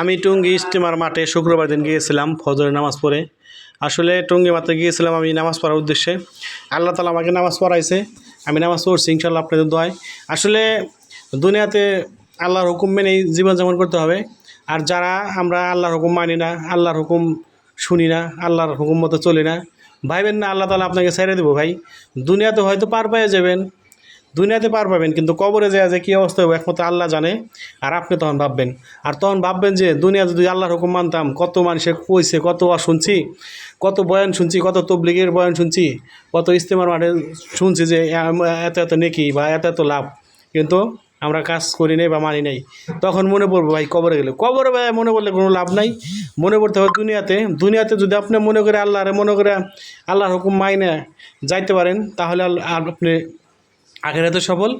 আমি টুঙ্গি ইস্তেমার মাঠে শুক্রবার দিন গিয়েছিলাম, ফজরের নামাজ পড়ে। আসলে টুঙ্গি মাঠে গিয়েছিলাম আমি নামাজ পড়ার উদ্দেশ্যে। আল্লাহ তালা আমাকে নামাজ পড়াইছে, আমি নামাজ পড়ছি ইনশাল্লাহ আপনাদের দোয়ায়। আসলে দুনিয়াতে আল্লাহর হুকুম মেনেই জীবনযাপন করতে হবে। আর যারা আমরা আল্লাহর হুকুম মানি না, আল্লাহর হুকুম শুনি না, আল্লাহর হুকুম মতো চলি না, ভাইবেন না, আল্লাহ তালা আপনাকে ছেড়ে দেবো ভাই। দুনিয়াতে হয়তো পার পেয়ে যাবেন দুনিয়াতে পার পাবেন, কিন্তু কবরে যায় যে কী অবস্থা হবে, একমাত্র আল্লাহ জানে। আর আপনি তখন ভাববেন, আর তখন ভাববেন যে দুনিয়া যদি আল্লাহর হুকুম মানতাম, কত মানুষে কইছে, কত ওয়াজ শুনছি, কত বয়ান শুনছি, কত তবলিগের বয়ান শুনছি, কত ইস্তেমার মাঠে শুনছি যে এত এত নেকি বা এত এত লাভ। কিন্তু আমরা কাজ করি নাই বা মানি নাই। তখন মনে পড়ব, ভাই, কবরে গেলে। কবরে ভাই, মনে পড়লে কোনো লাভ নাই। মনে পড়তে হবে দুনিয়াতে। দুনিয়াতে যদি আপনি মনে করে আল্লাহরে, মনে করে আল্লাহর হুকুম মাইনে যাইতে পারেন, তাহলে আর আপনি আখেরাতেও সফল,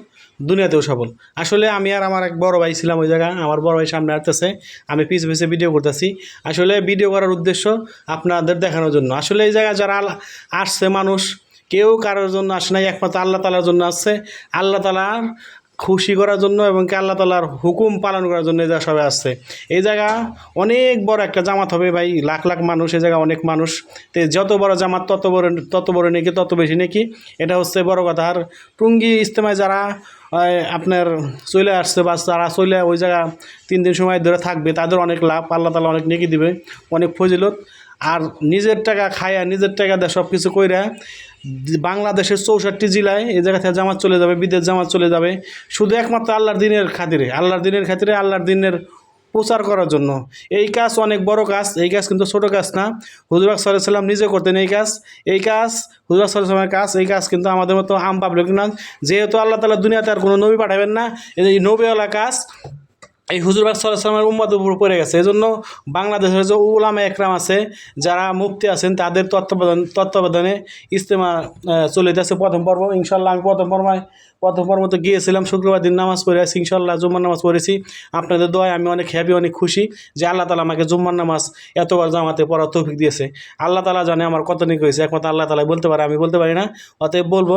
দুনিয়াতেও সফল। আসলে আমি আর আমার এক বড় ভাই ছিলাম ওই জায়গায়, আমার বড় ভাই সামনে আসতেছে, আমি পিছ পিছে ভিডিও করতেছি। আসলে ভিডিও করার উদ্দেশ্য আপনাদের দেখানোর জন্য। আসলে এই জায়গায় যারা আসছে মানুষ, কেউ কারোর জন্য আসে নাই, একমাত্র আল্লাহ তালার জন্য আসছে। আল্লাহ তালার খুশি করার জন্য এবং কি আল্লাহ তালার হুকুম পালন করার জন্য এই জায়গা সবাই আসছে। এই জায়গা অনেক বড় একটা জামাত হবে ভাই, লাখ লাখ মানুষ, এই জায়গা অনেক মানুষ। তো যত বড় জামাত, তত বড় তত বড় নাকি, তত বেশি নাকি। এটা হচ্ছে বড় কথা। আর টুঙ্গি ইস্তেমায় যারা আপনার চলে আসছে বা যারা চলে ওই জায়গা তিন দিন সময় ধরে থাকবে, তাদের অনেক লাভ, আল্লাহ তালা অনেক নেকি দিবে, অনেক ফজিলত। আর নিজের টাকা খায়া, নিজের টাকা দিয়ে সব কিছু কইরা বাংলাদেশের চৌষট্টি জেলায় এই জায়গা থেকে জামাত চলে যাবে, বিদেশ জামাত চলে যাবে। শুধু একমাত্র আল্লাহর দিনের খাতিরে, আল্লাহর দিনের খাতিরে আল্লাহর দিনের প্রচার করার জন্য। এই কাজ অনেক বড় কাজ, এই কাজ কিন্তু ছোট কাজ না। হুজুরাক সাল্লাম নিজে করতেন এই কাজ। এই কাজ হুজুরাক সাল্লামের কাজ, এই কাজ কিন্তু আমাদের মতো আম পাবলিক না। যেহেতু আল্লাহ তালা দুনিয়াতে আর কোনো নবী পাঠাবেন না, এই নবীওয়ালা কাজ এই হুজুরবাগ সাল্লামের উম্মাদ উপর পড়ে গেছে। এই জন্য বাংলাদেশের যে উলামা একরাম আছে যারা মুক্তি আছেন তাদের তত্ত্বাবধান তত্ত্বাবধানে ইস্তেমা আহ, চলে যাচ্ছে প্রথম পর্ব। ইনশাল্লাহ আমি প্রথম পর্বায় প্রথম পর্বতে গিয়েছিলাম শুক্রবার দিন নামাজ পড়ে আছি ইনশাল্লাহ জুম্মার নামাজ পড়েছি। আপনাদের দোয়ায় আমি অনেক হ্যাপি অনেক খুশি যে আল্লাহ তালা আমাকে জুম্মার নামাজ এতবার জামাতে পড়ার তৌফিক দিয়েছে। আল্লাহ তালা জানে আমার কত নিক হয়েছে একমাত্র আল্লাহ তালা বলতে পারে আমি বলতে পারি না। অতএব বলব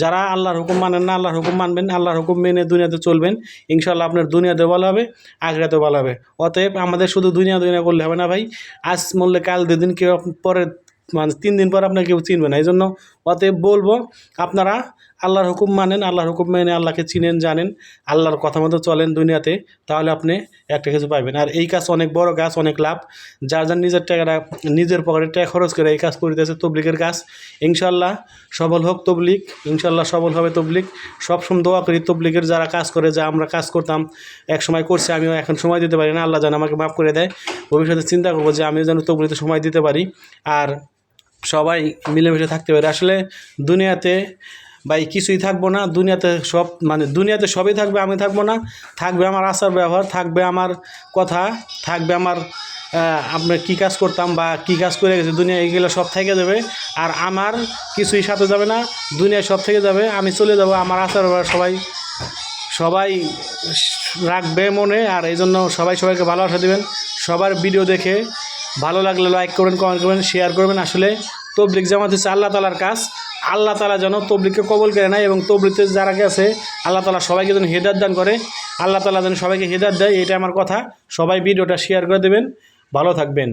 যারা আল্লাহর হুকুম মানেন না আল্লাহর হুকুম মানবেন আল্লাহর হুকুম মেনে দুনিয়াতে চলবেন। ইনশাল্লাহ আপনার দুনিয়াতে ভালো হবে। আখরাতেও তো বলাবে অতএব আমাদের শুধু দুনিয়া দুনিয়া করলে হবে না ভাই। আজ মরলে কাল দুদিন কেউ পরে মানে তিন দিন পর আপনাকে কেউ চিনবে না। এই জন্য অতএব বলব, আপনারা আল্লাহর হুকুম মানেন, আল্লাহর হুকুম মেনে আল্লাহকে চিনেন, জানেন, আল্লাহর কথা মতো চলেন দুনিয়াতে, তাহলে আপনি একটা কিছু পাইবেন। আর এই কাজ অনেক বড় কাজ, অনেক লাভ। যার যার নিজের টাকাটা, নিজের পকেটে টাকা খরচ করে এই কাজ করিতেছে তবলিকের কাজ। ইনশাল্লাহ সবল হোক তবলিক ইনশাল্লাহ সবল হবে তবলিক সবসময় দোয়া করি তবলিকের যারা কাজ করে, যা আমরা কাজ করতাম, এক সময় করছি, আমিও এখন সময় দিতে পারি না, আল্লাহ যেন আমাকে মাফ করে দেয়। ভবিষ্যতে চিন্তা করব যে আমিও যেন তবলিতে সময় দিতে পারি। আর সবাই মিলেমিশে থাকতে পারে। আসলে দুনিয়াতে ভাই, কিছুই থাকব না, দুনিয়াতে সব মানে দুনিয়াতে সবই থাকবে, আমি থাকব না। থাকবে আমার আচার ব্যবহার, থাকবে আমার কথা, থাকবে আমার আপনার কী কাজ করতাম বা কী কাজ করে গেছে, দুনিয়া এগুলো সব থেকে যাবে। আর আমার কিছুই সাথে যাবে না, দুনিয়া সব থেকে যাবে, আমি চলে যাব, আমার আচার ব্যবহার সবাই সবাই রাখবে মনে, আর এই জন্য সবাই সবাইকে ভালোবাসা দেবেন। সবার ভিডিও দেখে ভালো লাগলে লাইক করবেন কমেন্ট করবেন শেয়ার করবেন। আসলে তবলিক জামাত হচ্ছে আল্লাহ তালার কাজ। আল্লাহ তালা যেন তবলিককে কবল করে নেয় এবং তবলিতে যারা গেছে, আল্লাহ তালা সবাইকে যেন হেদার দান করে। আল্লাহ তালা যেন সবাইকে হেদার দেয় এটা আমার কথা। সবাই ভিডিওটা শেয়ার করে দেবেন। ভালো থাকবেন।